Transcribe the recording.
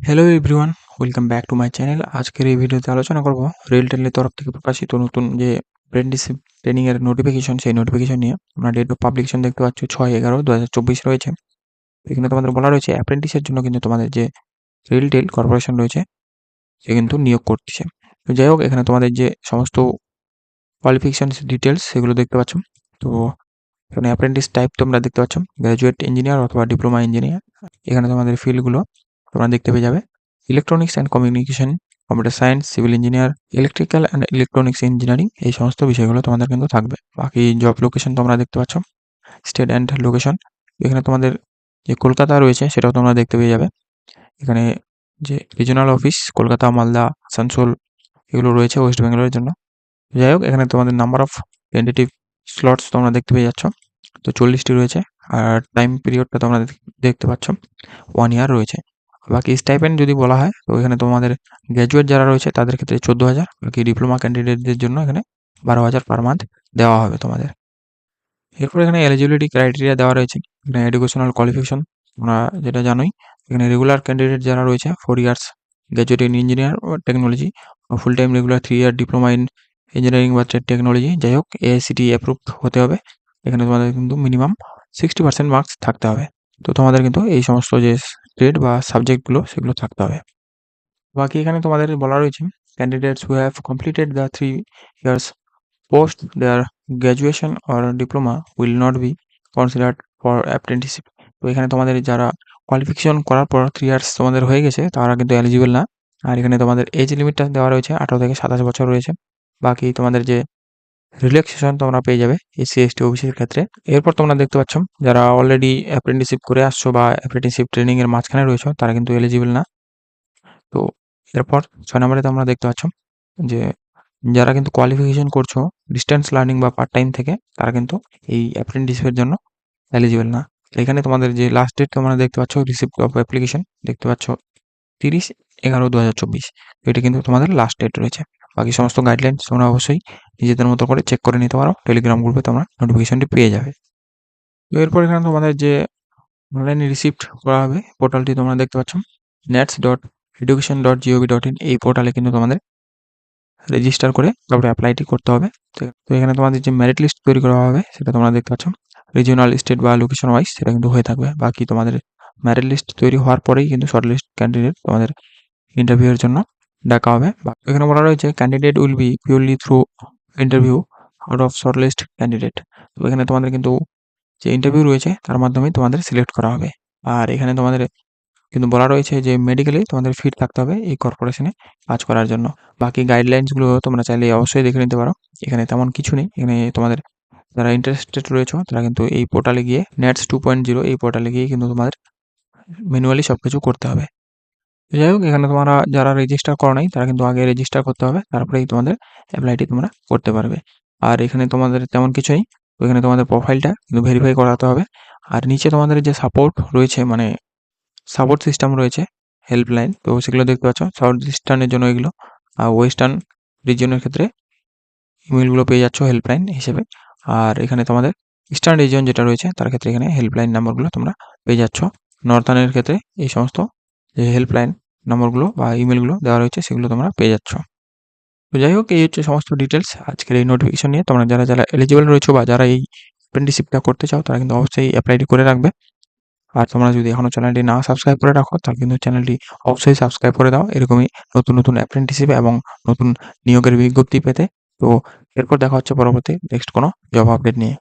Hello everyone welcome back to my channel আজকের এই ভিডিওতে আলোচনা করব রেলটেলের তরফ থেকে প্রকাশিত নতুন যে অ্যাপ্রেন্টিসশিপ ট্রেনিং এর নোটিফিকেশন সেই নোটিফিকেশন নিয়ে আমরা ডেট অফ পাবলিকেশন দেখতে পাচ্ছ ছয় এগারো দু হাজার চব্বিশ রয়েছে। এখানে তোমাদের বলা রয়েছে অ্যাপ্রেন্টিসের জন্য কিন্তু তোমাদের যে রেলটেল কর্পোরেশন রয়েছে, সে কিন্তু নিয়োগ করতেছে। তো যাই হোক, এখানে তোমাদের যে সমস্ত কোয়ালিফিকেশন ডিটেলস সেগুলো দেখতে পাচ্ছ। তো এখানে অ্যাপ্রেন্টিস টাইপ তোমরা দেখতে পাচ্ছ গ্র্যাজুয়েট ইঞ্জিনিয়ার অথবা ডিপ্লোমা ইঞ্জিনিয়ার এখানে তোমাদের ফিল্ডগুলো তোমরা দেখতে পেয়ে যাবে। Electronics and communication computer science civil engineer electrical and electronics engineering এই সমস্ত বিষয়গুলো তোমাদের কিন্তু থাকবে। বাকি জব লোকেশন তোমরা দেখতে পাচ্ছ। স্টেট অ্যান্ড লোকেশন এখানে তোমাদের যে কলকাতা রয়েছে সেটাও তোমরা দেখতে পেয়ে যাবে। এখানে যে রিজনাল অফিস কলকাতা, মালদা, আসানসোল এগুলো রয়েছে ওয়েস্ট বেঙ্গলের জন্য। যাই হোক, এখানে তোমাদের নাম্বার অফ টেন্টেটিভ স্লটস তোমরা দেখতে পেয়ে যাচ্ছ। তো চল্লিশটি রয়েছে। আর টাইম পিরিয়ডটা তোমরা দেখতে পাচ্ছ। ওয়ান ইয়ার রয়েছে। বাকি স্টাইপেন্ড যদি বলা হয়, তো এখানে তোমাদের গ্র্যাজুয়েট যারা রয়েছে, তাদের ক্ষেত্রে চোদ্দ হাজার বাকি ডিপ্লোমা ক্যান্ডিডেটদের জন্য এখানে বারো হাজার পার মান্থ দেওয়া হবে তোমাদের। এরপর এখানে এলিজিবিলিটি ক্রাইটেরিয়া দেওয়া রয়েছে, এখানে এডুকেশনাল কোয়ালিফিকেশন তোমরা যেটা জানোই, এখানে রেগুলার ক্যান্ডিডেট যারা রয়েছে four years graduate in engineer O technology full time regular three year diploma in engineering বা টেকনোলজি যাই হোক এআইসিটি অ্যাপ্রুভ হতে হবে। এখানে তোমাদের কিন্তু মিনিমাম সিক্সটি পার্সেন্ট মার্কস থাকতে হবে। তো তোমাদের কিন্তু এই সমস্ত যে ট্রেড বা সাবজেক্টগুলো সেগুলো থাকতে হবে। বাকি এখানে তোমাদের বলা রয়েছে candidates who have completed the three years post their graduation or diploma will not be considered for apprenticeship তো এখানে তোমাদের যারা কোয়ালিফিকেশন করার পর থ্রি ইয়ার্স তোমাদের হয়ে গেছে, তারা কিন্তু এলিজিবল না। আর এখানে তোমাদের এজ লিমিটটা দেওয়া রয়েছে, আঠারো থেকে সাতাশ বছর রয়েছে। বাকি তোমাদের যে রিল্যাক্সেশন তোমরা পেয়ে যাবে এসসি এসটি ওবিসির ক্ষেত্রে। এরপর তোমরা দেখতে পাচ্ছ, যারা অলরেডি অ্যাপ্রেন্টিসশিপ করে আসছো বা অ্যাপ্রেন্টিসশিপ ট্রেনিং এর মাঝখানে রয়েছে, তারা কিন্তু এলিজিবল না। তো এরপর ছয় নম্বরে তোমরা দেখতে পাচ্ছ যে, যারা কিন্তু কোয়ালিফিকেশন করছ ডিস্টেন্স লার্নিং বা পার্ট টাইম থেকে, তারা কিন্তু এই অ্যাপ্রেন্টিসশিপের জন্য এলিজিবল না। এখানে তোমাদের যে লাস্ট ডেট তোমরা দেখতে পাচ্ছ রিসিপ্ট অফ অ্যাপ্লিকেশন দেখতে পাচ্ছ তিরিশ এগারো দু হাজার চব্বিশ। এটা কিন্তু তোমাদের লাস্ট ডেট রয়েছে। বাকি সমস্ত গাইডলাইন তোমরা অবশ্যই নিজেদের মতো করে চেক করে নিতে পারো। টেলিগ্রাম গ্রুপে তোমরা নোটিফিকেশনটি পেয়ে যাবে। তো এরপর এখানে তোমাদের যে অনলাইনে রিসিপ্ট করা হবে পোর্টালটি তোমরা দেখতে পাচ্ছ। NATS dot education dot gov dot in এই পোর্টালে কিন্তু তোমাদের রেজিস্টার করে তারপরে অ্যাপ্লাইটি করতে হবে। তো এখানে তোমাদের যে মেরিট লিস্ট তৈরি করা হবে, সেটা তোমরা দেখতে পাচ্ছ। রিজিওনাল স্টেট বা লোকেশন ওয়াইজ সেটা কিন্তু হয়ে থাকবে। বাকি তোমাদের মেরিট লিস্ট তৈরি হওয়ার পরেই কিন্তু শর্ট লিস্ট ক্যান্ডিডেট তোমাদের ইন্টারভিউয়ের জন্য ডাকা হবে। বা এখানে বলা রয়েছে candidate will be purely through interview out of short list candidate তো এখানে তোমাদের কিন্তু যে ইন্টারভিউ রয়েছে, তার মাধ্যমে তোমাদের সিলেক্ট করা হবে। আর এখানে তোমাদের কিন্তু বলা রয়েছে যে মেডিকেলে তোমাদের ফিট থাকতে হবে এই কর্পোরেশনে কাজ করার জন্য। বাকি গাইডলাইন্সগুলো তোমরা চাইলে অবশ্যই দেখে নিতে পারো। এখানে তেমন কিছু নেই। এখানে তোমাদের যারা ইন্টারেস্টেড রয়েছে, তারা কিন্তু এই পোর্টালে গিয়ে নেটস টু পয়েন্ট জিরো এই পোর্টালে গিয়ে কিন্তু তোমাদের ম্যানুয়ালি সব কিছু করতে হবে। যাই হোক, এখানে তোমরা যারা রেজিস্টার করো নাই, তারা কিন্তু আগে রেজিস্টার করতে হবে, তারপরেই তোমাদের অ্যাপ্লাইটি তোমরা করতে পারবে। আর এখানে তোমাদের তেমন কিছু নেই এখানে তোমাদের প্রোফাইলটা কিন্তু ভেরিফাই করাতে হবে। আর নিচে তোমাদের যে সাপোর্ট রয়েছে মানে সাপোর্ট সিস্টেম রয়েছে হেল্পলাইন তো সেগুলো দেখতে পাচ্ছ সাউথ ইস্টার্নের জন্য এগুলো, আর ওয়েস্টার্ন রিজিয়নের ক্ষেত্রে ইমেলগুলো পেয়ে যাচ্ছ হেল্পলাইন হিসেবে। আর এখানে তোমাদের ইস্টার্ন রিজিয়ন যেটা রয়েছে, তার ক্ষেত্রে এখানে হেল্পলাইন নাম্বারগুলো তোমরা পেয়ে যাচ্ছ। নর্থার্নের ক্ষেত্রে এই সমস্ত যে হেল্পলাইন নম্বরগুলো বা ইমেলগুলো দেওয়া রয়েছে, সেগুলো তোমরা পেয়ে যাচ্ছ। তো যাই হোক, এই হচ্ছে সমস্ত ডিটেলস আজকের এই নোটিফিকেশন নিয়ে। তোমরা যারা যারা এলিজিবল রয়েছে বা যারা এই অ্যাপ্রেন্টিসশিপটা করতে চাও, তারা কিন্তু অবশ্যই অ্যাপ্লাইটি করে রাখবে। আর তোমরা যদি এখনও চ্যানেলটি না সাবস্ক্রাইব করে রাখো, তাহলে কিন্তু চ্যানেলটি অবশ্যই সাবস্ক্রাইব করে দাও। এরকমই নতুন নতুন অ্যাপ্রেন্টিসশিপ এবং নতুন নিয়োগের বিজ্ঞপ্তি পেতে। তো এরপর দেখা হচ্ছে পরবর্তী নেক্সট কোনো জব আপডেট নিয়ে।